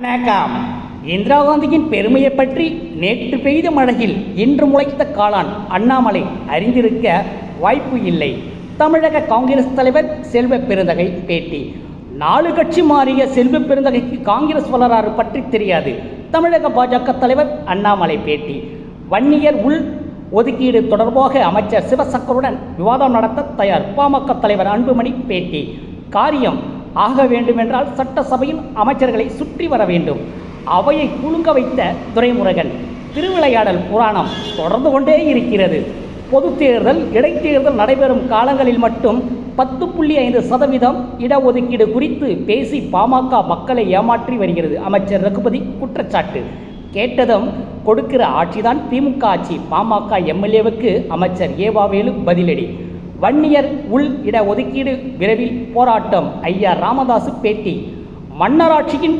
வணக்கம். இந்திரா காந்தியின் பெருமையை பற்றி நேற்று பெய்த மழையில் இன்று முளைத்த காளான் அண்ணாமலை அறிந்திருக்க வாய்ப்பு இல்லை. தமிழக காங்கிரஸ் தலைவர் செல்வ பெருந்தகை பேட்டி. நாலு கட்சி மாறிய செல்வ பெருந்தகைக்கு காங்கிரஸ் வரலாறு பற்றி தெரியாது. தமிழக பாஜக தலைவர் அண்ணாமலை பேட்டி. வன்னியர் உள் ஒதுக்கீடு தொடர்பாக அமைச்சர் சிவசங்கருடன் விவாதம் நடத்த தயார். பாமக தலைவர் அன்புமணி பேட்டி. காரியம் ஆக வேண்டுமென்றால் சட்டசபையின் அமைச்சர்களை சுற்றி வர வேண்டும். அவையை குலுங்க வைத்த துறைமுறைகள் திருவிளையாடல் புராணம் தொடர்ந்து கொண்டே இருக்கிறது. பொது தேர்தல் இடைத்தேர்தல் நடைபெறும் காலங்களில் மட்டும் பத்து புள்ளி ஐந்து சதவீதம் இடஒதுக்கீடு குறித்து பேசி பாமக மக்களை ஏமாற்றி வருகிறது. அமைச்சர் ரகுபதி குற்றச்சாட்டு. கேட்டதும் கொடுக்கிற ஆட்சிதான் திமுக ஆட்சி. பாமக எம்எல்ஏவுக்கு அமைச்சர் ஏவாவேலு பதிலடி. வன்னியர் உள் இட ஒதுக்கீடு விரைவில் போராட்டம். ஐயா ராமதாசு பேட்டி. மன்னராட்சியின்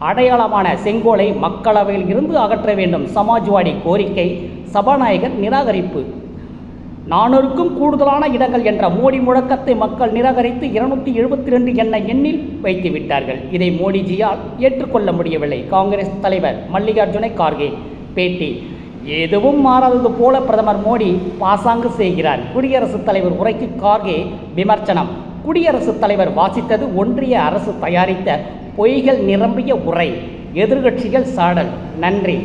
அடையாளமான செங்கோலை மக்களவையில் இருந்து அகற்ற வேண்டும். சமாஜ்வாடி கோரிக்கை. சபாநாயகர் நிராகரிப்பு. நானூறுக்கும் கூடுதலான இடங்கள் என்ற மோடி முழக்கத்தை மக்கள் நிராகரித்து இருநூத்தி எழுபத்தி ரெண்டு எண்ண எண்ணில் வைத்து விட்டார்கள் இதை மோடிஜியால் ஏற்றுக்கொள்ள முடியவில்லை. காங்கிரஸ் தலைவர் மல்லிகார்ஜுன கார்கே. பேட்டி. எதுவும் மாறாதது போல பிரதமர் மோடி பாசாங்கு செய்கிறார். குடியரசுத் தலைவர் உரைக்கு கார்கே விமர்சனம். குடியரசுத் தலைவர் வாசித்தது ஒன்றிய அரசு தயாரித்த பொய்கள் நிரம்பிய உரை. எதிர்கட்சிகள் சாடல். நன்றி.